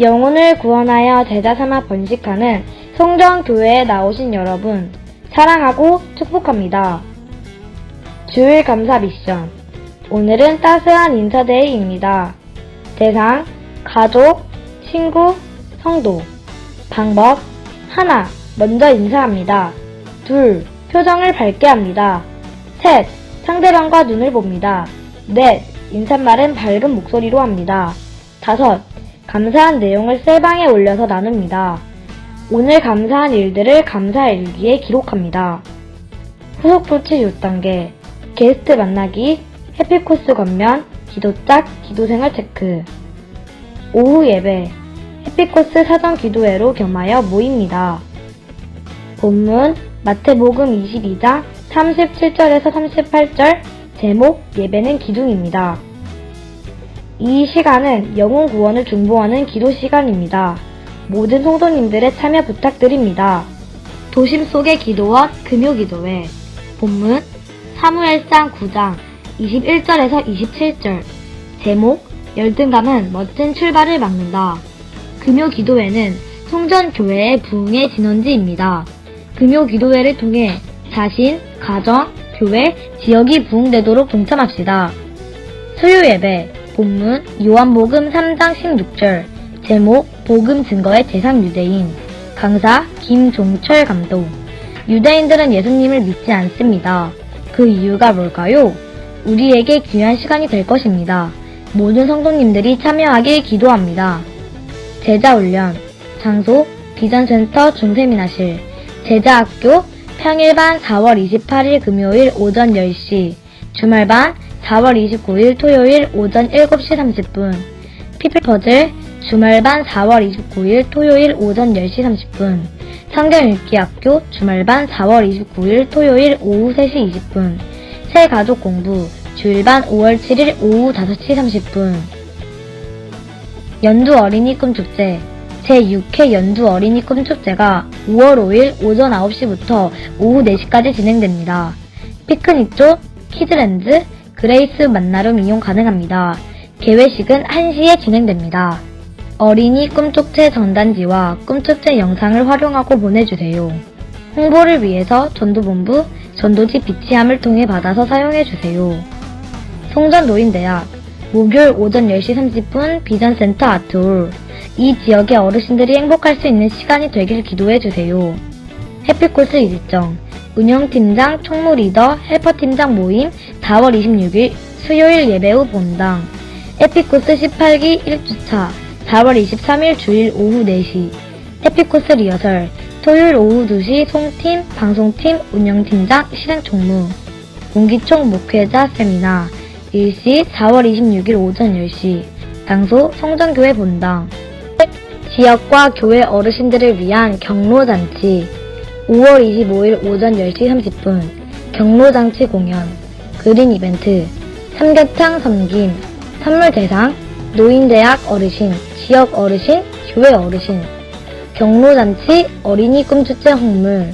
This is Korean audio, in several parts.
영혼을 구원하여 제자 삼아 번식하는 성전 교회에 나오신 여러분, 사랑하고 축복합니다. 주일 감사 미션. 오늘은 따스한 인사데이입니다. 대상, 가족, 친구, 성도. 방법, 하나, 먼저 인사합니다. 둘, 표정을 밝게 합니다. 셋, 상대방과 눈을 봅니다. 넷, 인사말은 밝은 목소리로 합니다. 다섯, 감사한 내용을 셀방에 올려서 나눕니다. 오늘 감사한 일들을 감사 일기에 기록합니다. 후속 조치 6단계, 게스트 만나기, 해피코스 건면, 기도 짝, 기도생활 체크. 오후 예배, 해피코스 사전 기도회로 겸하여 모입니다. 본문 마태복음 22장 37절에서 38절 제목 예배는 기둥입니다. 이 시간은 영혼 구원을 중보하는 기도 시간입니다. 모든 성도님들의 참여 부탁드립니다. 도심 속의 기도원 금요 기도회 본문 사무엘상 9장 21절에서 27절 제목 열등감은 멋진 출발을 막는다. 금요 기도회는 송전교회의 부흥의 진원지입니다. 금요 기도회를 통해 자신, 가정, 교회, 지역이 부흥되도록 동참합시다. 수요예배 본문 요한복음 3장 16절 제목 복음 증거의 대상 유대인 강사 김종철 감독 유대인들은 예수님을 믿지 않습니다. 그 이유가 뭘까요? 우리에게 귀한 시간이 될 것입니다. 모든 성도님들이 참여하길 기도합니다. 제자 훈련 장소 비전센터 중세미나실 제자학교 평일반 4월 28일 금요일 오전 10시 주말반 4월 29일 토요일 오전 7시 30분 피플 퍼즐 주말반 4월 29일 토요일 오전 10시 30분 성경읽기학교 주말반 4월 29일 토요일 오후 3시 20분 새 가족 공부 주일반 5월 7일 오후 5시 30분. 연두 어린이 꿈 축제 제6회 연두 어린이 꿈축제가 5월 5일 오전 9시부터 오후 4시까지 진행됩니다. 피크닉존, 키즈랜드, 그레이스 만나룸 이용 가능합니다. 개회식은 1시에 진행됩니다. 어린이 꿈축제 전단지와 꿈축제 영상을 활용하고 보내주세요. 홍보를 위해서 전도본부, 전도지 비치함을 통해 받아서 사용해주세요. 송전 노인대학 목요일 오전 10시 30분 비전센터 아트홀 이 지역의 어르신들이 행복할 수 있는 시간이 되길 기도해주세요. 해피코스 일정 운영팀장 총무 리더 헬퍼팀장 모임 4월 26일 수요일 예배 후 본당. 해피코스 18기 1주차 4월 23일 주일 오후 4시. 해피코스 리허설 토요일 오후 2시 송팀, 방송팀, 운영팀장, 실행총무. 공기총 목회자 세미나 일시 4월 26일 오전 10시. 장소 성전교회 본당 지역과 교회 어르신들을 위한 경로잔치 5월 25일 오전 10시 30분 경로잔치 공연 그린 이벤트 삼계탕 섬김 선물 대상 노인대학 어르신 지역 어르신 교회 어르신 경로잔치 어린이 꿈축제 홍물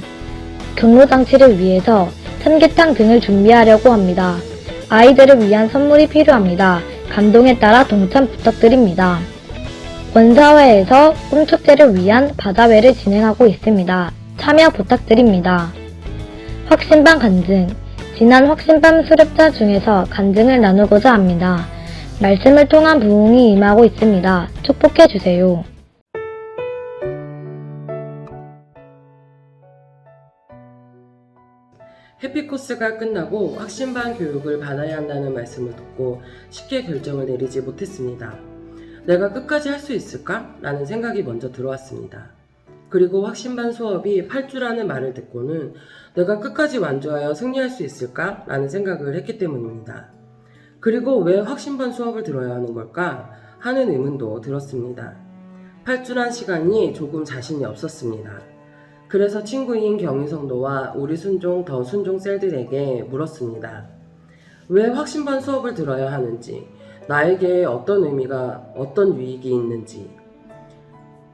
경로잔치를 위해서 삼계탕 등을 준비하려고 합니다. 아이들을 위한 선물이 필요합니다. 감동에 따라 동참 부탁드립니다. 원사회에서 꿈축제를 위한 바다회를 진행하고 있습니다. 참여 부탁드립니다. 확신반 간증. 지난 확신반 수렵자 중에서 간증을 나누고자 합니다. 말씀을 통한 부흥이 임하고 있습니다. 축복해 주세요. 해피코스가 끝나고 확신반 교육을 받아야 한다는 말씀을 듣고 쉽게 결정을 내리지 못했습니다. 내가 끝까지 할 수 있을까? 라는 생각이 먼저 들어왔습니다. 그리고 확신반 수업이 8주라는 말을 듣고는 내가 끝까지 완주하여 승리할 수 있을까? 라는 생각을 했기 때문입니다. 그리고 왜 확신반 수업을 들어야 하는 걸까? 하는 의문도 들었습니다. 8주란 시간이 조금 자신이 없었습니다. 그래서 친구인 경희성도와 우리 순종 더 순종 셀들에게 물었습니다. 왜 확신반 수업을 들어야 하는지, 나에게 어떤 의미가, 어떤 유익이 있는지.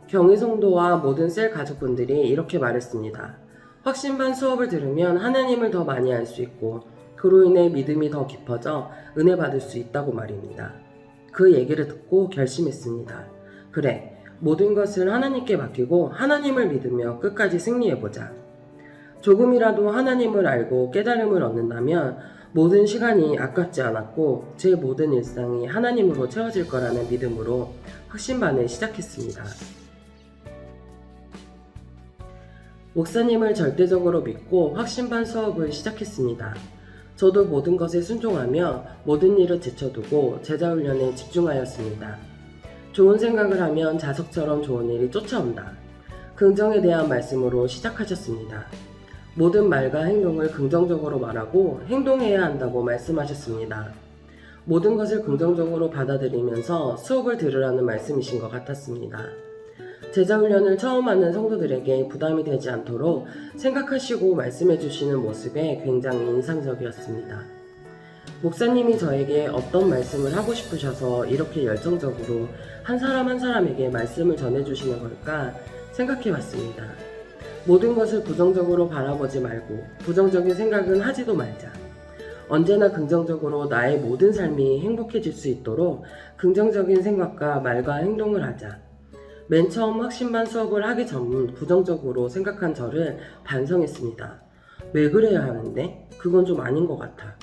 경희 성도와 모든 셀 가족분들이 이렇게 말했습니다. 확신반 수업을 들으면 하나님을 더 많이 알 수 있고, 그로 인해 믿음이 더 깊어져 은혜 받을 수 있다고 말입니다. 그 얘기를 듣고 결심했습니다. 그래, 모든 것을 하나님께 맡기고 하나님을 믿으며 끝까지 승리해보자. 조금이라도 하나님을 알고 깨달음을 얻는다면 모든 시간이 아깝지 않았고 제 모든 일상이 하나님으로 채워질 거라는 믿음으로 확신반을 시작했습니다. 목사님을 절대적으로 믿고 확신반 수업을 시작했습니다. 저도 모든 것에 순종하며 모든 일을 제쳐두고 제자훈련에 집중하였습니다. 좋은 생각을 하면 자석처럼 좋은 일이 쫓아온다. 긍정에 대한 말씀으로 시작하셨습니다. 모든 말과 행동을 긍정적으로 말하고 행동해야 한다고 말씀하셨습니다. 모든 것을 긍정적으로 받아들이면서 수업을 들으라는 말씀이신 것 같았습니다. 제자훈련을 처음 하는 성도들에게 부담이 되지 않도록 생각하시고 말씀해 주시는 모습에 굉장히 인상적이었습니다. 목사님이 저에게 어떤 말씀을 하고 싶으셔서 이렇게 열정적으로 한 사람 한 사람에게 말씀을 전해 주시는 걸까 생각해 봤습니다. 모든 것을 부정적으로 바라보지 말고 부정적인 생각은 하지도 말자. 언제나 긍정적으로 나의 모든 삶이 행복해질 수 있도록 긍정적인 생각과 말과 행동을 하자. 맨 처음 확신반 수업을 하기 전 부정적으로 생각한 저를 반성했습니다. 왜 그래야 하는데? 그건 좀 아닌 것 같아.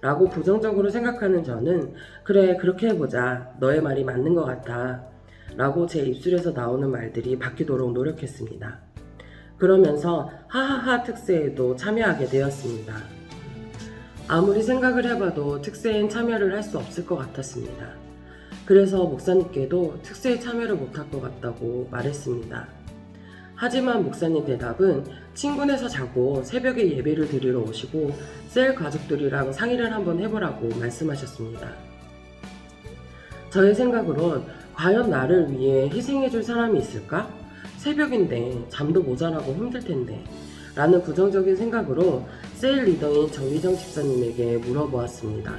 라고 부정적으로 생각하는 저는 그래 그렇게 해보자 너의 말이 맞는 것 같아 라고 제 입술에서 나오는 말들이 바뀌도록 노력했습니다. 그러면서 하하하 특세에도 참여하게 되었습니다. 아무리 생각을 해봐도 특세엔 참여를 할 수 없을 것 같았습니다. 그래서 목사님께도 특세에 참여를 못할 것 같다고 말했습니다. 하지만 목사님 대답은 친구네서 자고 새벽에 예배를 드리러 오시고 셀 가족들이랑 상의를 한번 해보라고 말씀하셨습니다. 저의 생각으론 과연 나를 위해 희생해줄 사람이 있을까? 새벽인데 잠도 모자라고 힘들 텐데 라는 부정적인 생각으로 셀 리더인 정미정 집사님에게 물어보았습니다.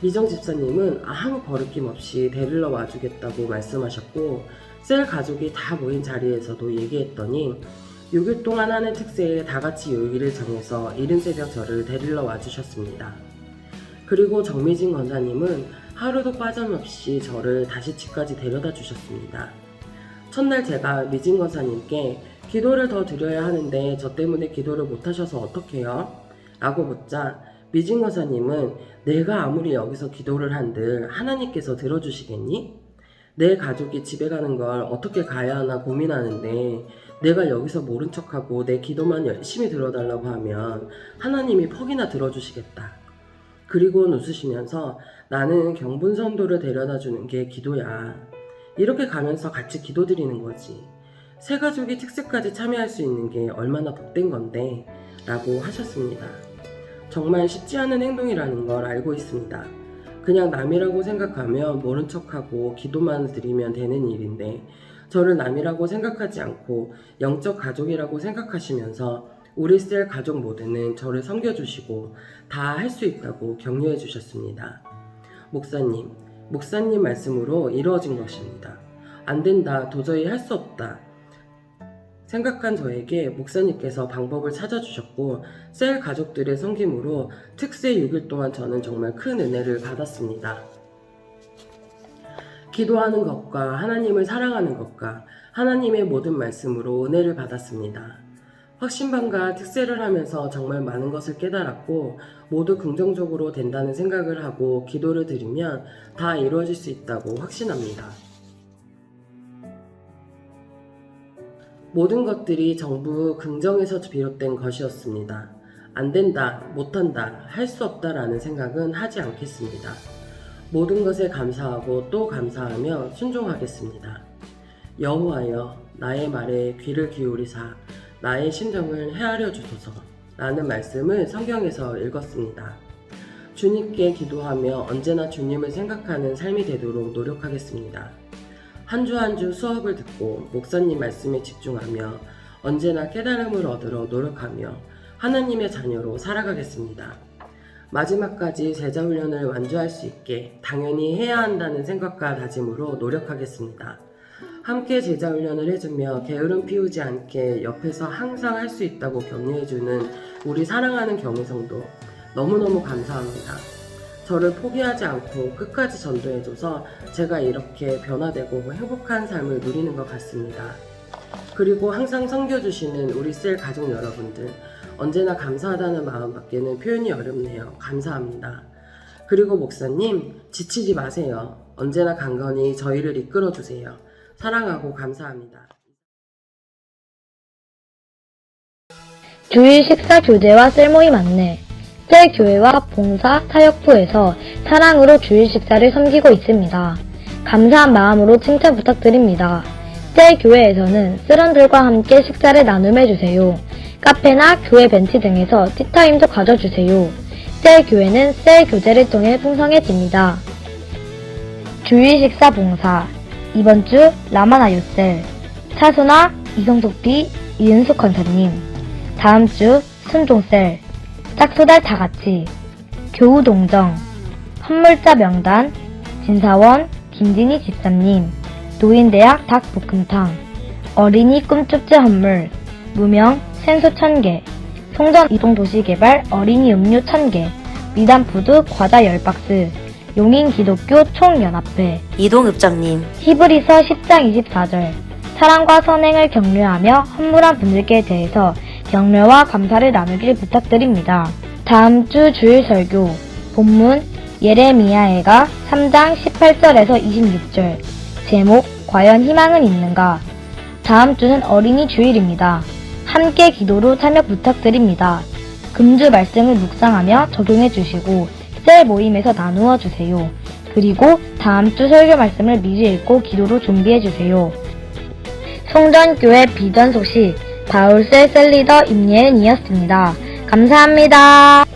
미정 집사님은 아무 거리낌 없이 데리러 와주겠다고 말씀하셨고 셀 가족이 다 모인 자리에서도 얘기했더니 6일 동안 하는 특세에 다 같이 요일을 정해서 이른 새벽 저를 데리러 와주셨습니다. 그리고 정미진 권사님은 하루도 빠짐없이 저를 다시 집까지 데려다 주셨습니다. 첫날 제가 미진 권사님께 기도를 더 드려야 하는데 저 때문에 기도를 못 하셔서 어떡해요? 라고 묻자 미진 권사님은 내가 아무리 여기서 기도를 한들 하나님께서 들어주시겠니? 내 가족이 집에 가는 걸 어떻게 가야 하나 고민하는데 내가 여기서 모른 척하고 내 기도만 열심히 들어달라고 하면 하나님이 퍽이나 들어주시겠다. 그리고 웃으시면서 나는 경분선도를 데려다 주는 게 기도야. 이렇게 가면서 같이 기도드리는 거지. 새 가족이 특세까지 참여할 수 있는 게 얼마나 복된 건데 라고 하셨습니다. 정말 쉽지 않은 행동이라는 걸 알고 있습니다. 그냥 남이라고 생각하면 모른 척하고 기도만 드리면 되는 일인데 저를 남이라고 생각하지 않고 영적 가족이라고 생각하시면서 우리 셀 가족 모두는 저를 섬겨주시고 다 할 수 있다고 격려해 주셨습니다. 목사님, 목사님 말씀으로 이루어진 것입니다. 안 된다, 도저히 할 수 없다. 생각한 저에게 목사님께서 방법을 찾아주셨고 셀 가족들의 섬김으로 특세 6일 동안 저는 정말 큰 은혜를 받았습니다. 기도하는 것과 하나님을 사랑하는 것과 하나님의 모든 말씀으로 은혜를 받았습니다. 확신반과 특세를 하면서 정말 많은 것을 깨달았고 모두 긍정적으로 된다는 생각을 하고 기도를 드리면 다 이루어질 수 있다고 확신합니다. 모든 것들이 전부 긍정에서 비롯된 것이었습니다. 안 된다, 못한다, 할 수 없다라는 생각은 하지 않겠습니다. 모든 것에 감사하고 또 감사하며 순종하겠습니다. 여호와여, 나의 말에 귀를 기울이사 나의 심정을 헤아려 주소서 라는 말씀을 성경에서 읽었습니다. 주님께 기도하며 언제나 주님을 생각하는 삶이 되도록 노력하겠습니다. 한 주 한 주 수업을 듣고 목사님 말씀에 집중하며 언제나 깨달음을 얻으러 노력하며 하나님의 자녀로 살아가겠습니다. 마지막까지 제자 훈련을 완주할 수 있게 당연히 해야 한다는 생각과 다짐으로 노력하겠습니다. 함께 제자 훈련을 해주며 게으름 피우지 않게 옆에서 항상 할 수 있다고 격려해주는 우리 사랑하는 경혜성도 너무너무 감사합니다. 저를 포기하지 않고 끝까지 전도해줘서 제가 이렇게 변화되고 행복한 삶을 누리는 것 같습니다. 그리고 항상 섬겨주시는 우리 셀 가족 여러분들, 언제나 감사하다는 마음밖에는 표현이 어렵네요. 감사합니다. 그리고 목사님, 지치지 마세요. 언제나 강건히 저희를 이끌어 주세요. 사랑하고 감사합니다. 주일 식사 교제와 셀모임 안내. 셀 교회와 봉사 사역부에서 사랑으로 주일 식사를 섬기고 있습니다. 감사한 마음으로 칭찬 부탁드립니다. 셀 교회에서는 쓰런들과 함께 식사를 나눔해주세요. 카페나 교회 벤치 등에서 티타임도 가져주세요. 셀 교회는 셀 교제를 통해 풍성해집니다. 주일 식사 봉사. 이번 주 라마나 요셀. 차수나 이성숙비 이은숙 권사님. 다음 주 순종셀, 짝소달 다같이, 교우동정, 헌물자 명단, 진사원 김진희 집사님, 노인대학 닭볶음탕, 어린이 꿈축제 헌물, 무명 센수 1000개, 송전 이동 도시개발 어린이 음료 1000개, 미담푸드 과자 10박스, 용인 기독교 총연합회, 이동읍장님, 히브리서 10장 24절 사랑과 선행을 격려하며 헌물한 분들께 대해서 격려와 감사를 나누길 부탁드립니다. 다음 주 주일 설교 본문 예레미야해가 3장 18절에서 26절 제목 과연 희망은 있는가 다음 주는 어린이 주일입니다. 함께 기도로 참여 부탁드립니다. 금주 말씀을 묵상하며 적용해 주시고 셀 모임에서 나누어 주세요. 그리고 다음 주 설교 말씀을 미리 읽고 기도로 준비해 주세요. 송전교회 비전 소식 바울셀 셀리더 임예은이었습니다. 감사합니다.